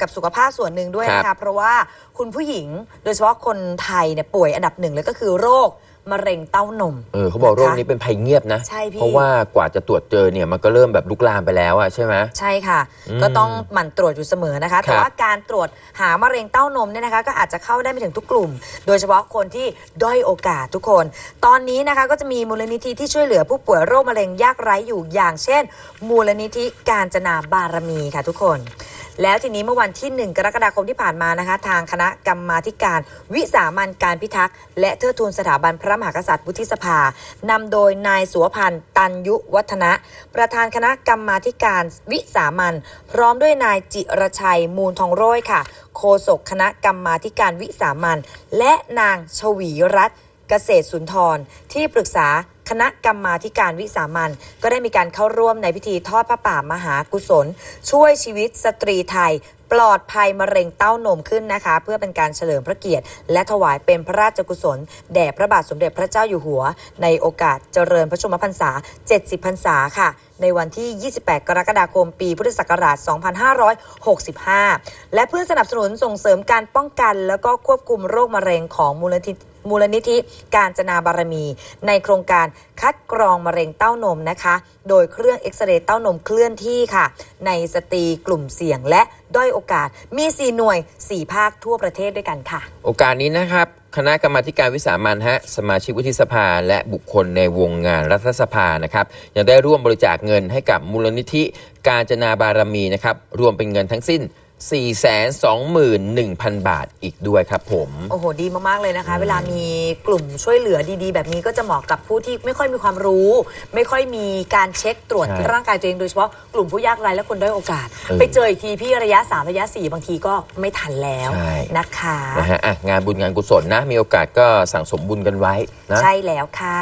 กี่ยวกับสุขภาพส่วนหนึ่งด้วยนะครัคะบเพราะว่าคุณผู้หญิงโดยเฉพาะคนไทยเนี่ยป่วยอันดับหนึ่งเลยก็คือโรคมะเร็งเต้านม เออเขาบอกโรคนี้ะะเป็นภัยเงียบนะ ใช่พี่ เพราะว่ากว่าจะตรวจเจอเนี่ยมันก็เริ่มแบบลุกลามไปแล้วอะใช่ไหม ใช่ค่ะอืมก็ต้องหมั่นตรวจอยู่เสมอนะคะ แต่ครับว่าการตรวจหามะเร็งเต้านมเนี่ยนะคะ ก็อาจจะเข้าได้ไม่ถึงทุกกลุ่ม โดยเฉพาะคนที่ด้อยโอกาสทุกคน ตอนนี้นะคะก็จะมีมูลนิธิที่ช่วยเหลือผู้ป่วยโรคมะเร็งยากไร้อยู่อย่างเช่น มูลนิธิการจนาบารมีค่ะทุกคน แล้วทีนี้เมื่อวันที่ 1 กรกฎาคมที่ผ่านมานะคะ ทางคณะกรรมาธิการ วิสามันการพิทักษ์ และเทิดทูนสถาบันพระมหากษัตริย์วุฒิสภานำโดยนายสุวพันธ์ตันยุวัฒนะ ประธานคณะกรรมาธิการวิสามันพร้อมด้วยนายจิรชัยมูลทองโรยค่ะ โฆษกคณะกรรมาธิการวิสามันและนางชวีรัตน์เกษตรสุนทรที่ปรึกษา คณะกรรมาการวิสามันก็ได้มีการเข้าร่วมในพิธีทอดพระป่ามหากุศล ช่วยชีวิตสตรีไทยปลอดภัยมะเร็งเต้านมขึ้นนะคะ เพื่อเป็นการเฉลิมพระเกียรติ และถวายเป็นพระราชกุศล แด่พระบาทสมเด็จพระเจ้าอยู่หัว ในโอกาสเจริญพระชนมพรรษา 70 พรรษาค่ะ ในวันที่ 28 กรกฎาคม ปีพุทธศักราช 2565 และเพื่อสนับสนุนส่งเสริมการป้องกัน แล้วก็ควบคุมโรคมะเร็งของมูลนิธิ มูลนิธิการจนาบารมี ในโครงการคัดกรองมะเร็งเต้านมนะคะ โดยเครื่องเอ็กซเรย์เต้านมเคลื่อนที่ค่ะ ในสตรีกลุ่มเสี่ยงและด้อยโอกาส มี 4 หน่วย 4 ภาคทั่วประเทศด้วยกันค่ะ โอกาสนี้นะครับ คณะกรรมาการวิสามันฮะสมาชิกวุฒิสภา และบุคคลในวงงานรัฐสภานะครับยังได้ร่วมบริจาคเงินให้กับมูลนิธิการจนาบารมีนะครับรวมเป็นเงินทั้งสิ้น 421,000 บาทอีกด้วยครับผม โอ้โห ดีมากๆเลยนะคะ เวลามีกลุ่มช่วยเหลือดีๆ แบบนี้ก็จะเหมาะกับผู้ที่ไม่ค่อยมีความรู้ ไม่ค่อยมีการเช็คตรวจใช่ร่างกายตัวเองโดยเฉพาะกลุ่มผู้ยากไร้และคนด้อยโอกาส เออไปเจออีกทีพี่ระยะ 3 ระยะ 4 บางทีก็ไม่ทันแล้วใช่ นะคะ นะฮะอะงานบุญงานกุศลนะ มีโอกาสก็สั่งสมบุญกันไว้นะ ใช่แล้วค่ะ